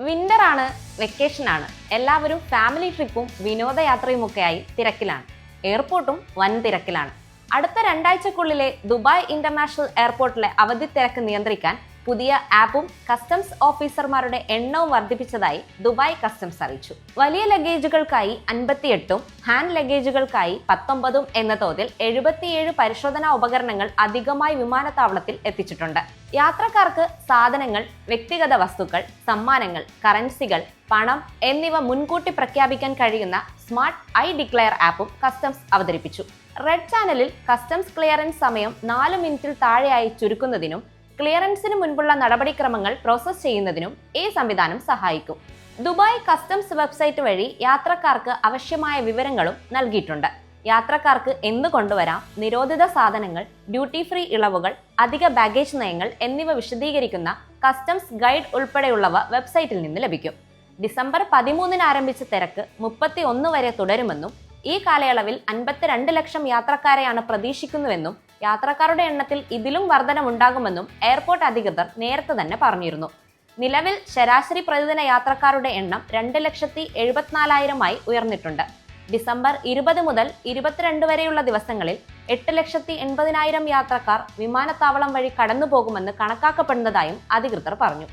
Winter ആണ് vacation ആണ് എല്ലാവരും ഫാമിലി ട്രിപ്പും വിനോദയാത്രയും ഒക്കെയായി തിരക്കിലാണ്. എയർപോർട്ടും വൻ തിരക്കിലാണ്. അടുത്ത രണ്ടാഴ്ചക്കുള്ളിലെ ദുബായ് ഇന്റർനാഷണൽ എയർപോർട്ടിലെ അവധി തിരക്ക് നിയന്ത്രിക്കാൻ പുതിയ ആപ്പും കസ്റ്റംസ് ഓഫീസർമാരുടെ എണ്ണവും വർദ്ധിപ്പിച്ചതായി ദുബായ് കസ്റ്റംസ് അറിയിച്ചു. വലിയ ലഗേജുകൾക്കായി അൻപത്തിയെട്ടും ഹാൻഡ് ലഗേജുകൾക്കായി പത്തൊമ്പതും എന്ന തോതിൽ എഴുപത്തിയേഴ് പരിശോധനാ ഉപകരണങ്ങൾ അധികമായി വിമാനത്താവളത്തിൽ എത്തിച്ചിട്ടുണ്ട്. യാത്രക്കാർക്ക് സാധനങ്ങൾ വ്യക്തിഗത വസ്തുക്കൾ സമ്മാനങ്ങൾ കറൻസികൾ പണം എന്നിവ മുൻകൂട്ടി പ്രഖ്യാപിക്കാൻ കഴിയുന്ന സ്മാർട്ട് ഐ ഡിക്ലെയർ ആപ്പും കസ്റ്റംസ് അവതരിപ്പിച്ചു. റെഡ് ചാനലിൽ കസ്റ്റംസ് ക്ലിയറൻസ് സമയം നാല് മിനിറ്റിൽ താഴെയായി ചുരുക്കുന്നതിനും ക്ലിയറൻസിന് മുൻപുള്ള നടപടിക്രമങ്ങൾ പ്രോസസ് ചെയ്യുന്നതിനും ഈ സംവിധാനം സഹായിക്കും. ദുബായ് കസ്റ്റംസ് വെബ്സൈറ്റ് വഴി യാത്രക്കാർക്ക് ആവശ്യമായ വിവരങ്ങളും നൽകിയിട്ടുണ്ട്. യാത്രക്കാർക്ക് എന്ത് കൊണ്ടുവരാം നിരോധിത സാധനങ്ങൾ ഡ്യൂട്ടി ഫ്രീ ഇളവുകൾ അധിക ബാഗേജ് നയങ്ങൾ എന്നിവ വിശദീകരിക്കുന്ന കസ്റ്റംസ് ഗൈഡ് ഉൾപ്പെടെയുള്ളവ വെബ്സൈറ്റിൽ നിന്ന് ലഭിക്കും. ഡിസംബർ പതിമൂന്നിന് ആരംഭിച്ച തിരക്ക് മുപ്പത്തി ഒന്ന് വരെ തുടരുമെന്നും ഈ കാലയളവിൽ അൻപത്തിരണ്ട് ലക്ഷം യാത്രക്കാരെയാണ് പ്രതീക്ഷിക്കുന്നുവെന്നും യാത്രക്കാരുടെ എണ്ണത്തിൽ ഇതിലും വർധനമുണ്ടാകുമെന്നും എയർപോർട്ട് അധികൃതർ നേരത്തെ തന്നെ പറഞ്ഞിരുന്നു. നിലവിൽ ശരാശരി പ്രതിദിന യാത്രക്കാരുടെ എണ്ണം രണ്ട് ലക്ഷത്തി എഴുപത്തിനാലായിരമായി ഉയർന്നിട്ടുണ്ട്. ഡിസംബർ ഇരുപത് മുതൽ ഇരുപത്തിരണ്ട് വരെയുള്ള ദിവസങ്ങളിൽ എട്ട് ലക്ഷത്തി എൺപതിനായിരം യാത്രക്കാർ വിമാനത്താവളം വഴി കടന്നുപോകുമെന്ന് കണക്കാക്കപ്പെടുന്നതായും അധികൃതർ പറഞ്ഞു.